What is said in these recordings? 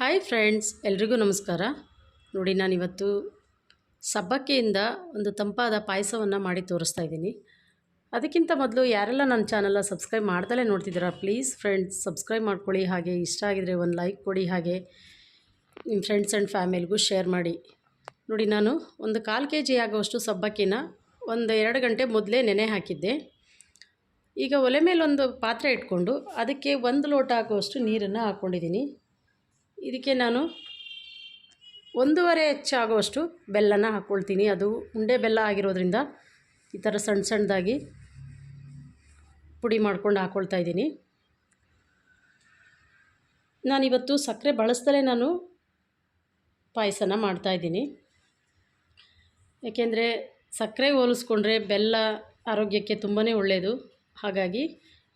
Hi friends ಎಲ್ರಿಗೂ ನಮಸ್ಕಾರ. ನೋಡಿ, ನಾನಿವತ್ತು ಸಬ್ಬಕ್ಕಿಯಿಂದ ಒಂದು ತಂಪಾದ ಪಾಯಸವನ್ನು ಮಾಡಿ ತೋರಿಸ್ತಾ ಇದ್ದೀನಿ. ಅದಕ್ಕಿಂತ ಮೊದಲು ಯಾರೆಲ್ಲ ನನ್ನ ಚಾನಲ್ನ ಸಬ್ಸ್ಕ್ರೈಬ್ ಮಾಡ್ದಲೇ ನೋಡ್ತಿದ್ದೀರಾ ಪ್ಲೀಸ್ ಫ್ರೆಂಡ್ಸ್ ಸಬ್ಸ್ಕ್ರೈಬ್ ಮಾಡ್ಕೊಳ್ಳಿ. ಹಾಗೆ ಇಷ್ಟ ಆಗಿದರೆ ಒಂದು ಲೈಕ್ ಕೊಡಿ, ಹಾಗೆ ನಿಮ್ಮ ಫ್ರೆಂಡ್ಸ್ ಆ್ಯಂಡ್ ಫ್ಯಾಮಿಲಿಗೂ ಶೇರ್ ಮಾಡಿ. ನೋಡಿ, ನಾನು ಒಂದು ಕಾಲು ಕೆ ಜಿ ಆಗುವಷ್ಟು ಸಬ್ಬಕ್ಕಿನ ಒಂದು ಎರಡು ಗಂಟೆ ಮೊದಲೇ ನೆನೆ ಹಾಕಿದ್ದೆ. ಈಗ ಒಲೆ ಮೇಲೆ ಒಂದು ಪಾತ್ರೆ ಇಟ್ಕೊಂಡು ಅದಕ್ಕೆ ಒಂದು ಲೋಟ ಹಾಕುವಷ್ಟು ನೀರನ್ನು ಹಾಕ್ಕೊಂಡಿದ್ದೀನಿ ಇದಕ್ಕೆ ನಾನು ಒಂದೂವರೆ ಹೆಚ್ಚಾಗುವಷ್ಟು ಬೆಲ್ಲನ ಹಾಕ್ಕೊಳ್ತೀನಿ. ಅದು ಉಂಡೆ ಬೆಲ್ಲ ಆಗಿರೋದ್ರಿಂದ ಈ ಥರ ಸಣ್ಣ ಸಣ್ಣದಾಗಿ ಪುಡಿ ಮಾಡ್ಕೊಂಡು ಹಾಕ್ಕೊಳ್ತಾ ಇದ್ದೀನಿ. ನಾನಿವತ್ತು ಸಕ್ಕರೆ ಬಳಸ್ದಲೇ ನಾನು ಪಾಯಸನ ಮಾಡ್ತಾಯಿದ್ದೀನಿ ಏಕೆಂದರೆ ಸಕ್ಕರೆ ಹೋಲಿಸ್ಕೊಂಡ್ರೆ ಬೆಲ್ಲ ಆರೋಗ್ಯಕ್ಕೆ ತುಂಬಾ ಒಳ್ಳೆಯದು ಹಾಗಾಗಿ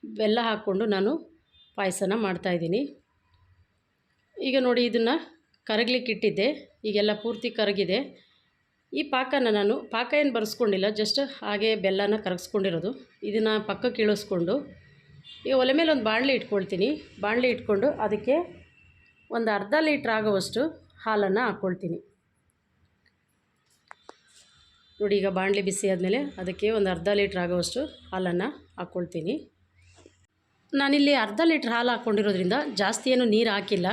ಬೆಲ್ಲ ಹಾಕ್ಕೊಂಡು ನಾನು ಪಾಯಸನ ಮಾಡ್ತಾಯಿದ್ದೀನಿ ಈಗ ನೋಡಿ ಇದನ್ನು ಕರಗಲಿಕ್ಕೆ ಇಟ್ಟಿದ್ದೆ. ಈಗೆಲ್ಲ ಪೂರ್ತಿ ಕರಗಿದೆ. ಈ ಪಾಕನ ನಾನು, ಪಾಕ ಏನು ಬರೆಸ್ಕೊಂಡಿಲ್ಲ ಜಸ್ಟ್ ಹಾಗೆ ಬೆಲ್ಲನ ಕರಗಿಸ್ಕೊಂಡಿರೋದು. ಇದನ್ನು ಪಕ್ಕಕ್ಕೆ ಇಳಿಸ್ಕೊಂಡು, ಈಗ ಒಲೆ ಮೇಲೆ ಒಂದು ಬಾಣಲೆ ಇಟ್ಕೊಳ್ತೀನಿ. ಬಾಣಲೆ ಇಟ್ಕೊಂಡು ಅದಕ್ಕೆ ಒಂದು ಅರ್ಧ ಲೀಟ್ರ್ ಆಗೋವಷ್ಟು ಹಾಲನ್ನು ಹಾಕ್ಕೊಳ್ತೀನಿ. ನೋಡಿ, ಈಗ ಬಾಣಲೆ ಬಿಸಿ ಆದಮೇಲೆ ಅದಕ್ಕೆ ಒಂದು ಅರ್ಧ ಲೀಟ್ರ್ ಆಗೋವಷ್ಟು ಹಾಲನ್ನು ಹಾಕ್ಕೊಳ್ತೀನಿ. ನಾನಿಲ್ಲಿ ಅರ್ಧ ಲೀಟ್ರ್ ಹಾಲು ಹಾಕ್ಕೊಂಡಿರೋದ್ರಿಂದ ಜಾಸ್ತಿ ಏನು ನೀರು ಹಾಕಿಲ್ಲ.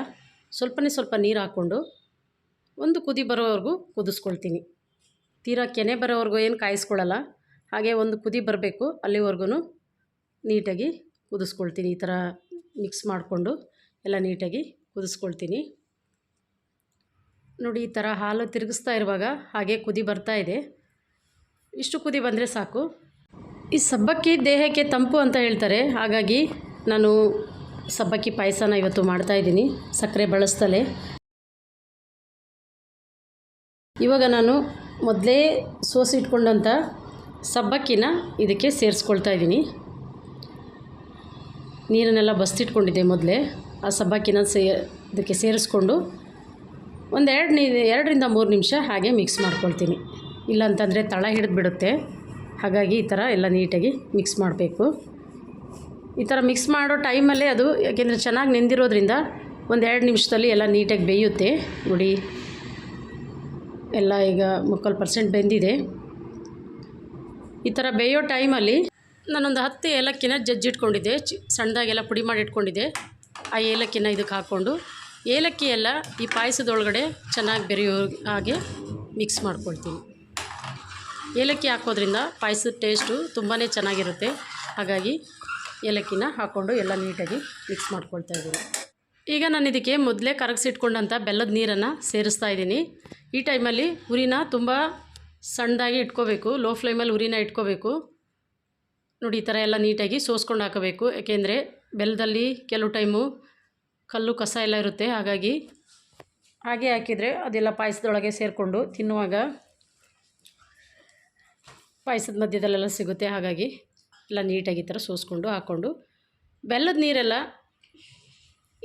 ಸ್ವಲ್ಪನೇ ಸ್ವಲ್ಪ ನೀರು ಹಾಕ್ಕೊಂಡು ಒಂದು ಕುದಿ ಬರೋವರೆಗೂ ಕುದಿಸ್ಕೊಳ್ತೀನಿ. ತೀರಾ ಕೆನೆ ಬರೋವರೆಗೂ ಏನು ಕಾಯಿಸ್ಕೊಳ್ಳಲ್ಲ ಹಾಗೆ ಒಂದು ಕುದಿ ಬರಬೇಕು ಅಲ್ಲಿವರೆಗೂ ನೀಟಾಗಿ ಕುದಿಸ್ಕೊಳ್ತೀನಿ. ಈ ಥರ ಮಿಕ್ಸ್ ಮಾಡಿಕೊಂಡು ಎಲ್ಲ ನೀಟಾಗಿ ಕುದಿಸ್ಕೊಳ್ತೀನಿ. ನೋಡಿ, ಈ ಥರ ಹಾಲು ತಿರುಗಿಸ್ತಾ ಇರುವಾಗ ಹಾಗೆ ಕುದಿ ಬರ್ತಾ ಇದೆ. ಇಷ್ಟು ಕುದಿ ಬಂದರೆ ಸಾಕು. ಈ ಸಬ್ಬಕ್ಕಿ ದೇಹಕ್ಕೆ ತಂಪು ಅಂತ ಹೇಳ್ತಾರೆ. ಹಾಗಾಗಿ ನಾನು ಸಬ್ಬಕ್ಕಿ ಪಾಯಸನ ಇವತ್ತು ಮಾಡ್ತಾಯಿದ್ದೀನಿ ಸಕ್ಕರೆ ಬಳಸ್ತಲೇ. ಇವಾಗ ನಾನು ಮೊದಲೇ ಸೋಸಿಟ್ಕೊಂಡಂಥ ಸಬ್ಬಕ್ಕಿನ ಇದಕ್ಕೆ ಸೇರಿಸ್ಕೊಳ್ತಾ ಇದ್ದೀನಿ. ನೀರನ್ನೆಲ್ಲ ಬಸ್ತಿಟ್ಕೊಂಡಿದ್ದೆ ಮೊದಲೇ. ಆ ಸಬ್ಬಕ್ಕಿನ ಸೇ, ಇದಕ್ಕೆ ಸೇರಿಸ್ಕೊಂಡು ಒಂದೆರಡು ನಿ, ಎರಡರಿಂದ ಮೂರು ನಿಮಿಷ ಹಾಗೆ ಮಿಕ್ಸ್ ಮಾಡ್ಕೊಳ್ತೀನಿ. ಇಲ್ಲಾಂತಂದರೆ ತಳ ಹಿಡಿದು ಬಿಡುತ್ತೆ ಹಾಗಾಗಿ ಈ ಥರ ಎಲ್ಲ ನೀಟಾಗಿ ಮಿಕ್ಸ್ ಮಾಡಬೇಕು. ಈ ಥರ ಮಿಕ್ಸ್ ಮಾಡೋ ಟೈಮಲ್ಲೇ ಅದು, ಯಾಕೆಂದರೆ ಚೆನ್ನಾಗಿ ನೆಂದಿರೋದ್ರಿಂದ ಒಂದು ಎರಡು ನಿಮಿಷದಲ್ಲಿ ಎಲ್ಲ ನೀಟಾಗಿ ಬೇಯುತ್ತೆ. ನೋಡಿ, ಎಲ್ಲ ಈಗ ಮುಕ್ಕಾಲು ಪರ್ಸೆಂಟ್ ಬೆಂದಿದೆ. ಈ ಥರ ಬೇಯೋ ಟೈಮಲ್ಲಿ ನಾನೊಂದು ಹತ್ತು ಏಲಕ್ಕಿನ ಜಜ್ಜಿಟ್ಕೊಂಡಿದ್ದೆ ಚಿ, ಸಣ್ಣದಾಗೆಲ್ಲ ಪುಡಿ ಮಾಡಿ ಇಟ್ಕೊಂಡಿದ್ದೆ. ಆ ಏಲಕ್ಕಿನ ಇದಕ್ಕೆ ಹಾಕ್ಕೊಂಡು, ಏಲಕ್ಕಿ ಎಲ್ಲ ಈ ಪಾಯಸದೊಳಗಡೆ ಚೆನ್ನಾಗಿ ಬೆರೆಯೋ ಹಾಗೆ ಮಿಕ್ಸ್ ಮಾಡ್ಕೊಳ್ತೀನಿ. ಏಲಕ್ಕಿ ಹಾಕೋದ್ರಿಂದ ಪಾಯಸದ ಟೇಸ್ಟು ತುಂಬಾ ಚೆನ್ನಾಗಿರುತ್ತೆ. ಹಾಗಾಗಿ ಏಲಕ್ಕಿನ ಹಾಕ್ಕೊಂಡು ಎಲ್ಲ ನೀಟಾಗಿ ಮಿಕ್ಸ್ ಮಾಡ್ಕೊಳ್ತಾ ಇದ್ದೀನಿ. ಈಗ ನಾನು ಇದಕ್ಕೆ ಮೊದಲೇ ಕರಗಿಸಿಟ್ಕೊಂಡಂಥ ಬೆಲ್ಲದ ನೀರನ್ನು ಸೇರಿಸ್ತಾ ಇದ್ದೀನಿ. ಈ ಟೈಮಲ್ಲಿ ಉರಿನ ತುಂಬ ಸಣ್ಣದಾಗಿ ಇಟ್ಕೋಬೇಕು ಲೋ ಫ್ಲೇಮಲ್ಲಿ ಉರಿನ ಇಟ್ಕೋಬೇಕು. ನೋಡಿ, ಈ ಥರ ಎಲ್ಲ ನೀಟಾಗಿ ಸೋಸ್ಕೊಂಡು ಹಾಕಬೇಕು. ಯಾಕೆಂದರೆ ಬೆಲ್ಲದಲ್ಲಿ ಕೆಲವು ಟೈಮು ಕಲ್ಲು ಕಸ ಎಲ್ಲ ಇರುತ್ತೆ. ಹಾಗಾಗಿ ಹಾಗೆ ಹಾಕಿದರೆ ಅದೆಲ್ಲ ಪಾಯಸದೊಳಗೆ ಸೇರಿಕೊಂಡು ತಿನ್ನುವಾಗ ಪಾಯಸದ ಮಧ್ಯದಲ್ಲೆಲ್ಲ ಸಿಗುತ್ತೆ. ಹಾಗಾಗಿ ಎಲ್ಲ ನೀಟಾಗಿ ಈ ಥರ ಸೋಸ್ಕೊಂಡು ಹಾಕ್ಕೊಂಡು ಬೆಲ್ಲದ ನೀರೆಲ್ಲ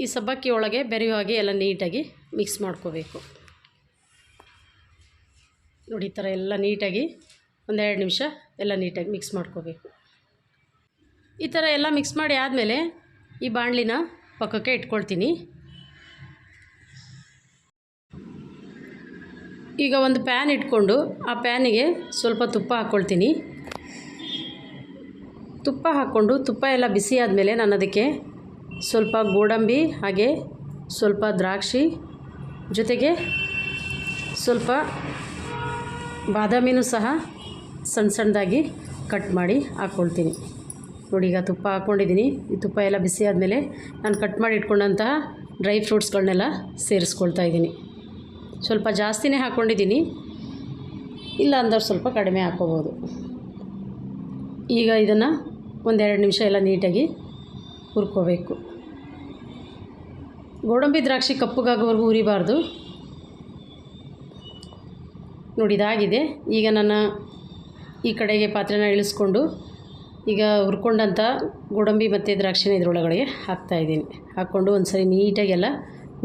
ಈ ಸಬ್ಬಕ್ಕಿ ಒಳಗೆ ಬೆರೆಯುವ ಹಾಗೆ ಎಲ್ಲ ನೀಟಾಗಿ ಮಿಕ್ಸ್ ಮಾಡ್ಕೋಬೇಕು. ನೋಡಿ ಈ ಥರ ಎಲ್ಲ ನೀಟಾಗಿ ಒಂದೆರಡು ನಿಮಿಷ ಎಲ್ಲ ನೀಟಾಗಿ ಮಿಕ್ಸ್ ಮಾಡ್ಕೋಬೇಕು. ಈ ಥರ ಎಲ್ಲ ಮಿಕ್ಸ್ ಮಾಡಿ ಆದಮೇಲೆ ಈ ಬಾಣಲಿನ ಪಕ್ಕಕ್ಕೆ ಇಟ್ಕೊಳ್ತೀನಿ. ಈಗ ಒಂದು ಪ್ಯಾನ್ ಇಟ್ಕೊಂಡು ಆ ಪ್ಯಾನಿಗೆ ಸ್ವಲ್ಪ ತುಪ್ಪ ಹಾಕ್ಕೊಳ್ತೀನಿ. ತುಪ್ಪ ಹಾಕ್ಕೊಂಡು ತುಪ್ಪ ಎಲ್ಲ ಬಿಸಿ ಆದಮೇಲೆ ನಾನು ಅದಕ್ಕೆ ಸ್ವಲ್ಪ ಗೋಡಂಬಿ ಹಾಗೆ ಸ್ವಲ್ಪ ದ್ರಾಕ್ಷಿ ಜೊತೆಗೆ ಸ್ವಲ್ಪ ಬಾದಾಮಿನೂ ಸಹ ಸಣ್ಣ ಸಣ್ಣದಾಗಿ ಕಟ್ ಮಾಡಿ ಹಾಕ್ಕೊಳ್ತೀನಿ. ನೋಡಿ ಈಗ ತುಪ್ಪ ಹಾಕ್ಕೊಂಡಿದ್ದೀನಿ. ಈ ತುಪ್ಪ ಎಲ್ಲ ಬಿಸಿ ಆದಮೇಲೆ ನಾನು ಕಟ್ ಮಾಡಿ ಇಟ್ಕೊಂಡಂತಹ ಡ್ರೈ ಫ್ರೂಟ್ಸ್ಗಳನ್ನೆಲ್ಲ ಸೇರಿಸ್ಕೊಳ್ತಾ ಇದ್ದೀನಿ. ಸ್ವಲ್ಪ ಜಾಸ್ತಿನೇ ಹಾಕ್ಕೊಂಡಿದ್ದೀನಿ. ಇಲ್ಲ ಅಂದ್ರೆ ಸ್ವಲ್ಪ ಕಡಿಮೆ ಹಾಕ್ಕೋಬೋದು. ಈಗ ಇದನ್ನು ಒಂದೆರಡು ನಿಮಿಷ ಎಲ್ಲ ನೀಟಾಗಿ ಹುರ್ಕೋಬೇಕು. ಗೋಡಂಬಿ ದ್ರಾಕ್ಷಿ ಕಪ್ಪಗಾಗೋವರೆಗೂ ಉರಿಬಾರ್ದು ನೋಡಿ, ಇದಾಗಿದೆ. ಈಗ ನನ್ನ ಈ ಕಡೆಗೆ ಪಾತ್ರೆನ ಇಳಿಸ್ಕೊಂಡು ಈಗ ಹುರ್ಕೊಂಡಂಥ ಗೋಡಂಬಿ ಮತ್ತು ದ್ರಾಕ್ಷಿನ ಇದರೊಳಗಡೆ ಹಾಕ್ತಾಯಿದ್ದೀನಿ ಹಾಕ್ಕೊಂಡು ಒಂದು ಸರಿ ನೀಟಾಗೆಲ್ಲ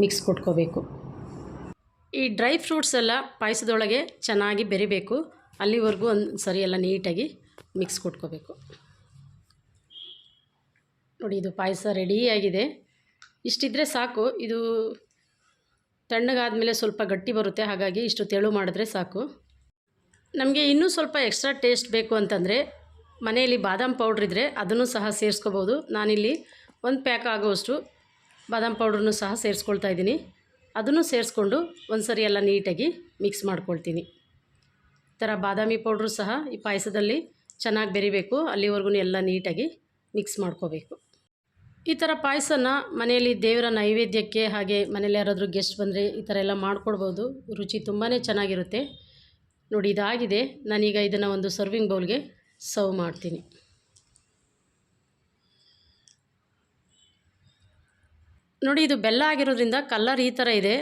ಮಿಕ್ಸ್ ಕೊಟ್ಕೋಬೇಕು. ಈ ಡ್ರೈ ಫ್ರೂಟ್ಸ್ ಎಲ್ಲ ಪಾಯಸದೊಳಗೆ ಚೆನ್ನಾಗಿ ಬೆರಿಬೇಕು. ಅಲ್ಲಿವರೆಗೂ ಒಂದು ಸರಿ ಎಲ್ಲ ನೀಟಾಗಿ ಮಿಕ್ಸ್ ಕೊಟ್ಕೋಬೇಕು. ನೋಡಿ, ಇದು ಪಾಯಸ ರೆಡಿಯಾಗಿದೆ ಇಷ್ಟಿದ್ರೆ ಸಾಕು. ಇದು ತಣ್ಣಗಾದಮೇಲೆ ಸ್ವಲ್ಪ ಗಟ್ಟಿ ಬರುತ್ತೆ, ಹಾಗಾಗಿ ಇಷ್ಟು ತೆಳು ಮಾಡಿದ್ರೆ ಸಾಕು. ನಮಗೆ ಇನ್ನೂ ಸ್ವಲ್ಪ ಎಕ್ಸ್ಟ್ರಾ ಟೇಸ್ಟ್ ಬೇಕು ಅಂತಂದರೆ, ಮನೆಯಲ್ಲಿ ಬಾದಾಮ್ ಪೌಡ್ರ್ ಇದ್ದರೆ ಅದನ್ನು ಸಹ ಸೇರಿಸ್ಕೋಬೋದು. ನಾನಿಲ್ಲಿ ಒಂದು ಪ್ಯಾಕ್ ಆಗುವಷ್ಟು ಬಾದಾಮ್ ಪೌಡ್ರನ್ನು ಸಹ ಸೇರಿಸ್ಕೊಳ್ತಾ ಇದ್ದೀನಿ. ಅದನ್ನು ಸೇರಿಸ್ಕೊಂಡು ಒಂದು ಸರಿ ಎಲ್ಲ ನೀಟಾಗಿ ಮಿಕ್ಸ್ ಮಾಡ್ಕೊಳ್ತೀನಿ. ಈ ಥರ ಬಾದಾಮಿ ಪೌಡ್ರು ಸಹ ಈ ಪಾಯಸದಲ್ಲಿ ಚೆನ್ನಾಗಿ ಬೆರಿಬೇಕು. ಅಲ್ಲಿವರೆಗೂ ಎಲ್ಲ ನೀಟಾಗಿ ಮಿಕ್ಸ್ ಮಾಡ್ಕೋಬೇಕು. ಈ ಥರ ಪಾಯಸನ ಮನೆಯಲ್ಲಿ ದೇವರ ನೈವೇದ್ಯಕ್ಕೆ ಹಾಗೆ ಮನೇಲಿ ಯಾರಾದರೂ ಗೆಸ್ಟ್ ಬಂದರೆ ಈ ಥರ ಎಲ್ಲ ಮಾಡ್ಕೊಡ್ಬೋದು. ರುಚಿ ತುಂಬಾ ಚೆನ್ನಾಗಿರುತ್ತೆ. ನೋಡಿ, ಇದಾಗಿದೆ. ನಾನೀಗ ಇದನ್ನು ಒಂದು ಸರ್ವಿಂಗ್ ಬೌಲ್ಗೆ ಸರ್ವ್ ಮಾಡ್ತೀನಿ. ನೋಡಿ, ಇದು ಬೆಲ್ಲ ಆಗಿರೋದ್ರಿಂದ ಕಲ್ಲರ್ ಈ ಥರ ಇದೆ.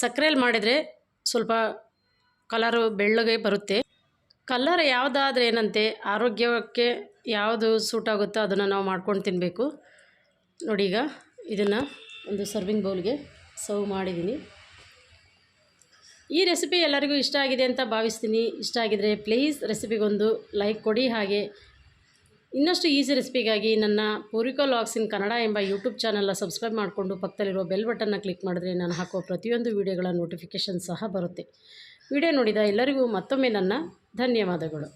ಸಕ್ಕರೆಯಲ್ಲಿ ಮಾಡಿದರೆ ಸ್ವಲ್ಪ ಕಲರು ಬೆಳ್ಳಗೆ ಬರುತ್ತೆ. ಕಲ್ಲರ್ ಯಾವುದಾದ್ರೆ ಏನಂತೆ ಆರೋಗ್ಯಕ್ಕೆ ಯಾವುದು ಸೂಟ್ ಆಗುತ್ತೋ ಅದನ್ನು ನಾವು ಮಾಡ್ಕೊಂಡು ತಿನ್ನಬೇಕು ನೋಡಿ ಈಗ ಇದನ್ನು ಒಂದು ಸರ್ವಿಂಗ್ ಬೌಲ್ಗೆ ಸರ್ವ್ ಮಾಡಿದ್ದೀನಿ. ಈ ರೆಸಿಪಿ ಎಲ್ಲರಿಗೂ ಇಷ್ಟ ಆಗಿದೆ ಅಂತ ಭಾವಿಸ್ತೀನಿ. ಇಷ್ಟ ಆಗಿದರೆ ಪ್ಲೀಸ್ ರೆಸಿಪಿಗೊಂದು ಲೈಕ್ ಕೊಡಿ. ಹಾಗೆ ಇನ್ನಷ್ಟು ಈಸಿ ರೆಸಿಪಿಗಾಗಿ ನನ್ನ ಪೂರಿಕಾ ಲಾಗ್ಸ್ ಇನ್ ಕನ್ನಡ ಎಂಬ ಯೂಟ್ಯೂಬ್ ಚಾನಲ್ನ ಸಬ್ಸ್ಕ್ರೈಬ್ ಮಾಡಿಕೊಂಡು ಪಕ್ಕದಲ್ಲಿರೋ ಬೆಲ್ ಬಟನ್ನ ಕ್ಲಿಕ್ ಮಾಡಿದ್ರೆ ನಾನು ಹಾಕೋ ಪ್ರತಿಯೊಂದು ವಿಡಿಯೋಗಳ ನೋಟಿಫಿಕೇಷನ್ ಸಹ ಬರುತ್ತೆ. ವಿಡಿಯೋ ನೋಡಿದ ಎಲ್ಲರಿಗೂ ಮತ್ತೊಮ್ಮೆ ನನ್ನ ಧನ್ಯವಾದಗಳು.